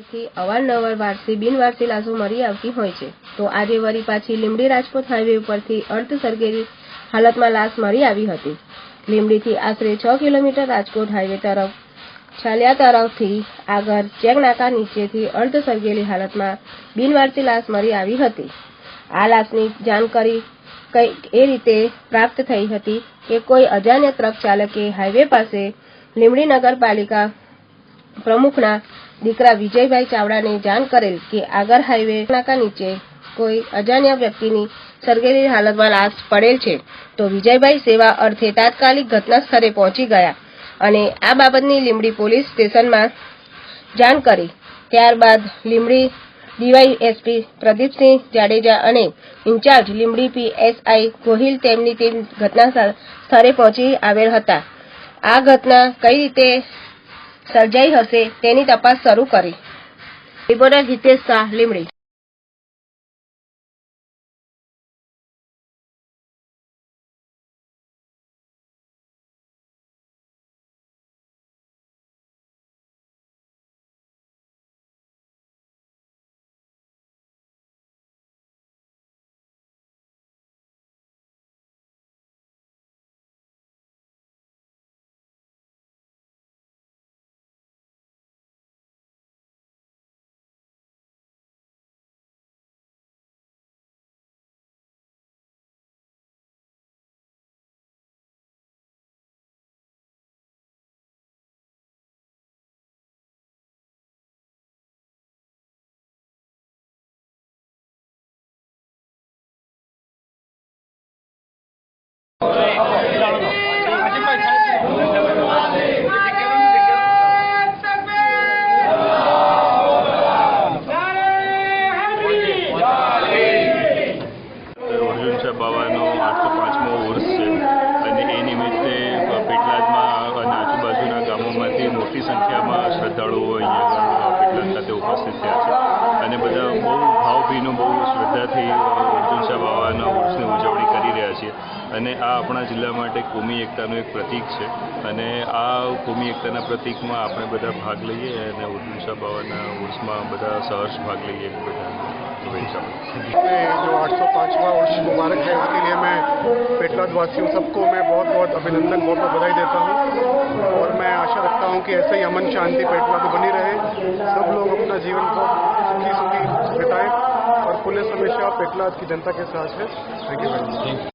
પરથી અવારનવાર વારસી, બિનવારસી લાશો મળી આવતી હોય છે. તો આજે વળી પાછી લીમડી રાજકોટ હાઈવે ઉપરથી અર્ધ સળગેલી હાલતમાં લાશ મળી આવી હતી. લીમડીથી આશરે છ કિલોમીટર રાજકોટ હાઈવે તરફ, છાલિયા તરફથી આગળ ચેકનાકા નીચેથી અર્ધ સળગેલી હાલતમાં બિનવારસી લાશ મળી આવી હતી. આ લાશની જાણકારી કંઈક એ રીતે પ્રાપ્ત થઈ હતી કે કોઈ અજાણ્યા ટ્રક ચાલકે હાઈવે પાસે લીમડી નગરપાલિકા પ્રમુખના દીકરા વિજયભાઈ ચાવડાને જાણ કરેલ કે આગળ હાઈવે નાકા નીચે કોઈ અજાણ્યા વ્યક્તિની સળગેલી હાલતમાં લાશ પડેલ છે, તો વિજયભાઈ સેવા અર્થે તાત્કાલિક ઘટના સ્થળે પહોંચી ગયા અને આ બાબતની લીમડી પોલીસ સ્ટેશનમાં જાણ કરી. ત્યારબાદ લીમડી ડીવાયએસપી પ્રદીપસિંહ જાડેજા અને ઇન્ચાર્જ લીમડી પીએસઆઈ ગોહિલ તેમની ટીમ ઘટના સ્થળે પહોંચી આવેલ હતા. આ ઘટના કઈ રીતે સર્જાઈ હશે તેની તપાસ શરૂ કરી. રિપોર્ટર હિતેશ શાહ લીમડી થયા છે અને બધા બહુ ભાવભીનું બહુ શ્રદ્ધાથી અર્જુન શાહ બાવાના ઉર્સની ઉજવણી કરી રહ્યા છીએ અને આ આપણા જિલ્લા માટે કોમી એકતાનું એક પ્રતીક છે અને આ કોમી એકતાના પ્રતીકમાં આપણે બધા ભાગ લઈએ અને અર્જુન શાહ બાવાના ઉર્સમાં બધા સહર્ષ ભાગ લઈએ બધા શુભેચ્છાઓ में जो 805वां वर्ष मुबारक है उसके लिए मैं पेटलाद वासियों सबको मैं बहुत बहुत अभिनंदन बहुत बहुत बधाई देता हूँ और मैं आशा रखता हूँ कि ऐसे ही अमन शांति पेटलाद में बनी रहे सब लोग अपना जीवन को सुखी सुखी बिताएं और पुलिस हमेशा पेटलाद की जनता के साथ है थैंक यू वेरी मच